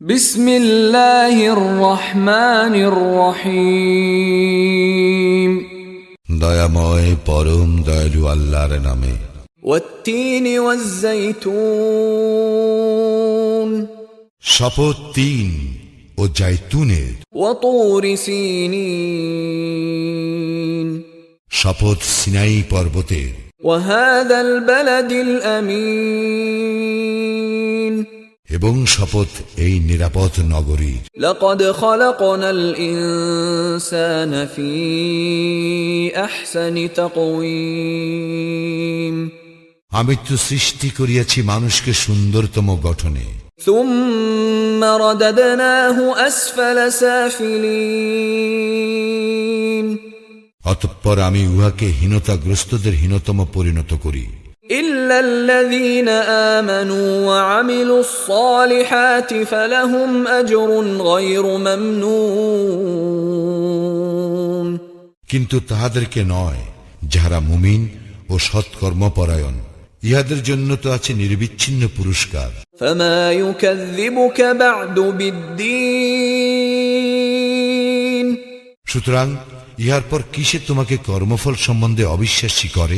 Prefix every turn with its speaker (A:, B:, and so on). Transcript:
A: بسم الله الرحمن الرحيم
B: দয়াময় পরম দয়ালু আল্লাহর নামে
A: والتين والزيتون
B: শপথ তিন ও জাইতুনের
A: وطور سينين
B: শপথ সিনাই পর্বতের
A: وهذا البلد الأمين
B: এবং শপথ এই নিরাপদ নগরীর
A: لقد خلقنا الإنسان في أحسن تقويم
B: আমি তো সৃষ্টি করিয়াছি মানুষকে সুন্দরতম গঠনে
A: ثم رددناه أسفل سافلين
B: অতঃপর আমি উহাকে হীনতাগ্রস্তদের হীনতম পরিণত করি
A: إلا الذين آمنوا وعملوا الصالحات فلهم أجر غير ممنون
B: কিন্তু তাহাদেরকে নয় যাহারা মুমিন ও সৎকর্মপরায়ণ ইহাদের জন্য তো আছে নির্বিচ্ছিন্ন পুরস্কার
A: فما يكذبك بعد بالدين
B: সুতরাং ইহার পর কিসে তোমাকে কর্মফল সম্বন্ধে অবিশ্বাসী করে